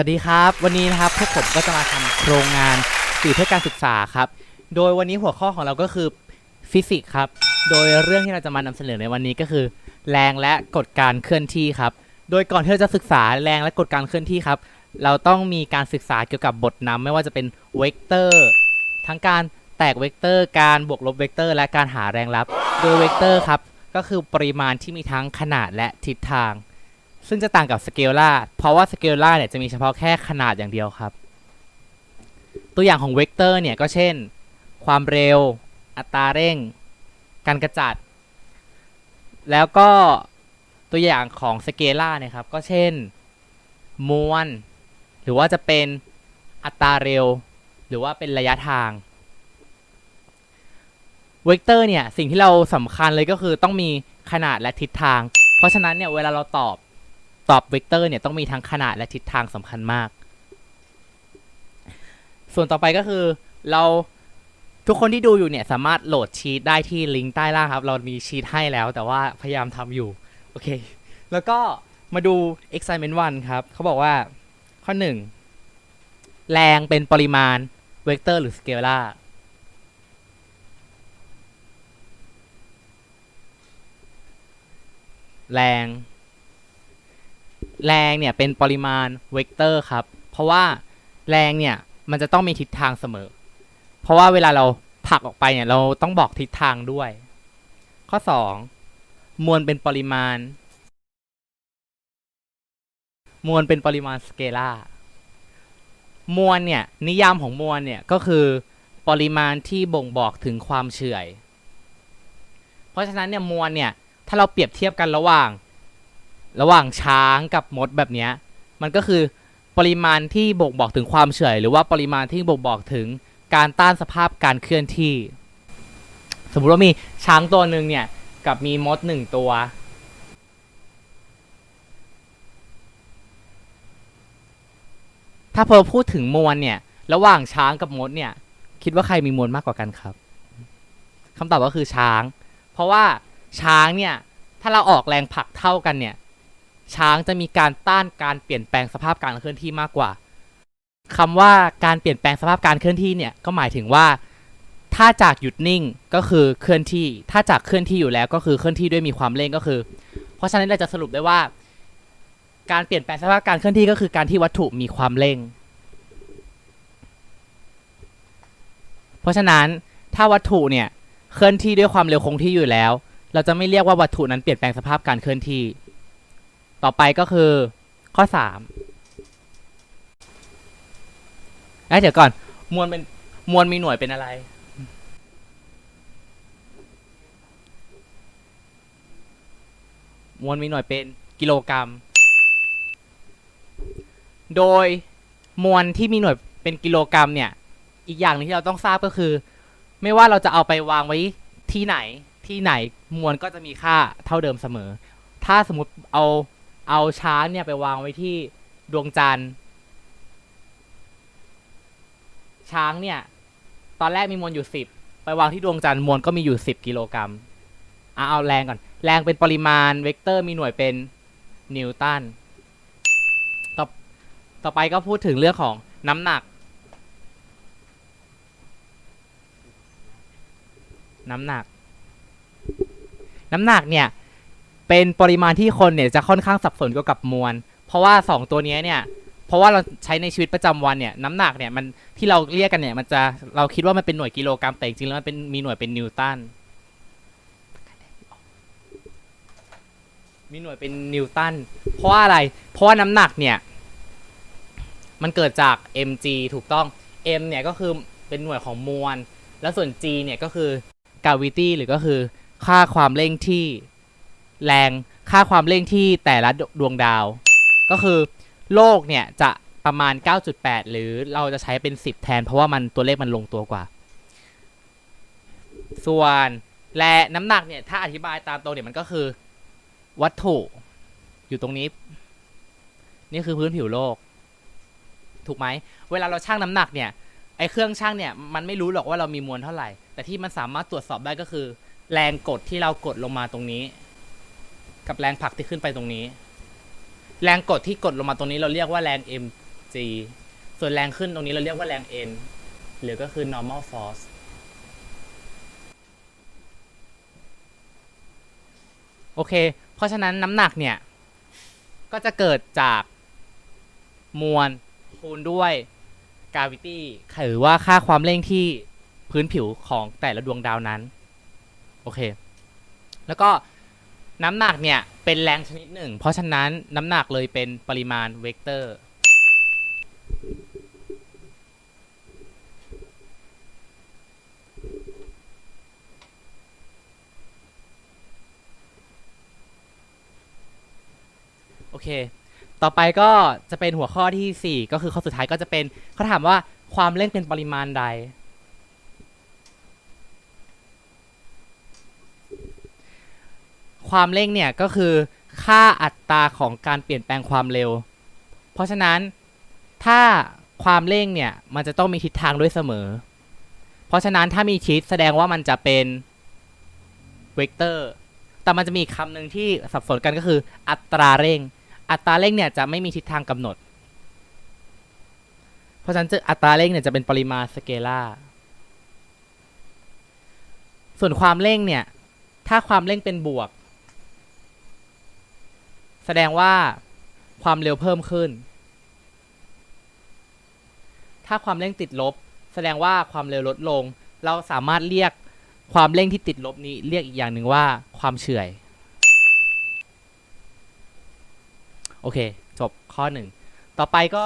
สวัสดีครับวันนี้นะครับพวกผมก็จะมาทำโครงงานสื่อเพื่อการศึกษาครับ โดยวันนี้หัวข้อของเราก็คือฟิสิกส์ครับ โดยเรื่องที่เราจะมานำเสนอในวันนี้ก็คือ แรงและกฎการเคลื่อนที่ครับ โดยก่อนที่เราจะศึกษาแรงและกฎการเคลื่อนที่ครับ เราต้องมีการศึกษาเกี่ยวกับบทนำไม่ว่าจะเป็นเวกเตอร์ทั้งการแตกเวกเตอร์ การบวกลบเวกเตอร์ และการหาแรงลับ โดยเวกเตอร์ครับก็คือปริมาณที่มีทั้งขนาดและทิศทาง ซึ่งจะต่างกับสเกลล่าเพราะว่าสเกลล่าเนี่ยจะมีเฉพาะแค่ขนาดอย่างเดียวครับ ตัวอย่างของเวกเตอร์เนี่ยก็เช่น ความเร็ว อัตราเร่ง การกระจัด แล้วก็ตัวอย่างของสเกลล่าเนี่ยครับ ก็เช่น มวล หรือว่าจะเป็นอัตราเร็ว หรือว่าเป็นระยะทางเวกเตอร์เนี่ย สิ่งที่เราสำคัญเลยก็คือต้องมีขนาดและทิศทาง เพราะฉะนั้นเนี่ย เวลาเราตอบ ตอบเวกเตอร์เนี่ยต้องมีทั้งขนาดและทิศทางสำคัญมาก ส่วนต่อไปก็คือเราทุกคนที่ดูอยู่เนี่ยสามารถโหลดชีตได้ที่ลิงก์ใต้ล่างครับ เรามีชีตให้แล้ว แต่ว่าพยายามทำอยู่ โอเค แล้วก็มาดู assignment 1 ครับ เขาบอกว่าข้อ 1 แรงเป็นปริมาณเวกเตอร์หรือสเกลล่าแรง แรงเนี่ยเป็นปริมาณเวกเตอร์ครับ เพราะว่าแรงเนี่ยมันจะต้องมีทิศทางเสมอ เพราะว่าเวลาเราผลักออกไปเนี่ยเราต้องบอกทิศทางด้วย ข้อ 2 มวลเป็นปริมาณ มวลเป็นปริมาณสเกลาร์มวลเนี่ยนิยามของมวลเนี่ยก็คือปริมาณที่บ่งบอกถึงความเฉื่อย เพราะฉะนั้นเนี่ยมวลเนี่ยถ้าเราเปรียบเทียบกันระหว่าง ระหว่างช้างกับมดแบบเนี้ยมันก็คือปริมาณที่บ่งบอกถึงความเฉื่อยหรือว่าปริมาณที่บ่งบอกถึงการต้านสภาพการเคลื่อนที่ สมมุติว่ามีช้างตัวหนึ่งเนี่ยกับมีมดหนึ่งตัว ถ้าพอพูดถึงมวลเนี่ยระหว่างช้างกับมดเนี่ยคิดว่าใครมีมวลมากกว่ากันครับคำตอบก็คือช้าง เพราะว่าช้างเนี่ยถ้าเราออกแรงผลักเท่ากันเนี่ย ช้างจะมีการต้านการเปลี่ยนแปลงสภาพการเคลื่อนที่มากกว่าคำว่าการเปลี่ยนแปลงสภาพการเคลื่อนที่เนี่ยก็หมายถึงว่า ถ้าจากหยุดนิ่งก็คือเคลื่อนที่ ถ้าจากเคลื่อนที่อยู่แล้วก็คือเคลื่อนที่ด้วยมีความเร่งก็คือ เพราะฉะนั้นเราจะสรุปได้ว่า การเปลี่ยนแปลงสภาพการเคลื่อนที่ก็คือการที่วัตถุมีความเร่ง เพราะฉะนั้นถ้าวัตถุเนี่ยเคลื่อนที่ด้วยความเร็วคงที่อยู่แล้ว เราจะไม่เรียกว่าวัตถุนั้นเปลี่ยนแปลงสภาพการเคลื่อนที่ ต่อไปก็คือข้อสามเอ้เดี๋ยวก่อน มวลเป็นมวลมีหน่วยเป็นอะไร มวลมีหน่วยเป็นกิโลกรัม โดยมวลที่มีหน่วยเป็นกิโลกรัมเนี่ย อีกอย่างหนึงที่เราต้องทราบก็คือ ไม่ว่าเราจะเอาไปวางไว้ที่ไหนที่ไหนมวลก็จะมีค่าเท่าเดิมเสมอ ถ้าสมมติเอา เอาช้างเนี่ยไปวางไว้ที่ดวงจันทร์ ช้างเนี่ย ตอนแรกมีมวลอยู่สิบไปวางที่ดวงจันทร์มวลก็มีอยู่สิบกิโลกรัมอะเอาแรงก่อน แรงเป็นปริมาณเวกเตอร์มีหน่วยเป็นนิวตันต่อต่อไปก็พูดถึงเรื่องของน้ำหนัก น้ำหนัก น้ำหนักเนี่ย เป็นปริมาณที่คนเนี่ยจะค่อนข้างสับสนเกี่ยวกับมวล เพราะว่าสองตัวนี้เนี่ยเพราะว่าเราใช้ในชีวิตประจำวันเนี่ยน้ำหนักเนี่ยมันที่เราเรียกกันเนี่ยมันจะเราคิดว่ามันเป็นหน่วยกิโลกรัมแต่จริงๆแล้วมันเป็นมีหน่วยเป็นนิวตันมีหน่วยเป็นนิวตันเพราะว่าอะไร เพราะว่าน้ำหนักเนี่ยมันเกิดจาก mg ถูกต้อง m เนี่ยก็คือเป็นหน่วยของมวล แล้วส่วน g เนี่ยก็คือ gravity หรือก็คือค่าความเร่งที่ แรงค่าความเร่งที่แต่ละดวงดาว ก็คือโลกเนี่ยจะประมาณ 9.8 หรือเราจะใช้เป็น 10 แทน เพราะว่ามันตัวเลขมันลงตัวกว่า ส่วนและน้ำหนักเนี่ยถ้าอธิบายตามตรงเนี่ยมันก็คือ วัตถุอยู่ตรงนี้ นี่คือพื้นผิวโลก ถูกไหม เวลาเราชั่งน้ำหนักเนี่ยไอเครื่องชั่งเนี่ยมันไม่รู้หรอกว่าเรามีมวลเท่าไหร่ แต่ที่มันสามารถตรวจสอบได้ก็คือ แรงกดที่เรากดลงมาตรงนี้ กับแรงผลักที่ขึ้นไปตรงนี้ แรงกดที่กดลงมาตรงนี้เราเรียกว่าแรง m g ส่วนแรงขึ้นตรงนี้เราเรียกว่าแรง n หรือก็คือ normal force โอเค เพราะฉะนั้นน้ำหนักเนี่ย ก็จะเกิดจากมวลคูณด้วย gravity หรือว่าค่าความเร่งที่พื้นผิวของแต่ละดวงดาวนั้น โอเค แล้วก็ น้ำหนักเนี่ยเป็นแรงชนิดหนึ่ง เพราะฉะนั้นน้ำหนักเลยเป็นปริมาณเวกเตอร์ โอเค ต่อไปก็จะเป็นหัวข้อที่ 4 ก็คือข้อสุดท้ายก็จะเป็นเขาถามว่าความเร่งเป็นปริมาณใด ความเร่งเนี่ยก็คือค่าอัตราของการเปลี่ยนแปลงความเร็ว เพราะฉะนั้นถ้าความเร่งเนี่ยมันจะต้องมีทิศทางด้วยเสมอ เพราะฉะนั้นถ้ามีชิดแสดงว่ามันจะเป็นเวกเตอร์ แต่มันจะมีคำหนึ่งที่สับสนกันก็คือ อัตราเร่ง อัตราเร่งเนี่ยจะไม่มีทิศทางกำหนด เพราะฉะนั้นจะอัตราเร่งเนี่ยจะเป็นปริมาณสเกลาร์ส่วนความเร่งเนี่ยถ้าความเร่งเป็นบวก แสดงว่าความเร็วเพิ่มขึ้น ถ้าความเร่งติดลบ แสดงว่าความเร็วลดลง เราสามารถเรียกความเร่งที่ติดลบนี้เรียกอีกอย่างหนึ่งว่าความเฉื่อย โอเค จบข้อหนึ่ง ต่อไปก็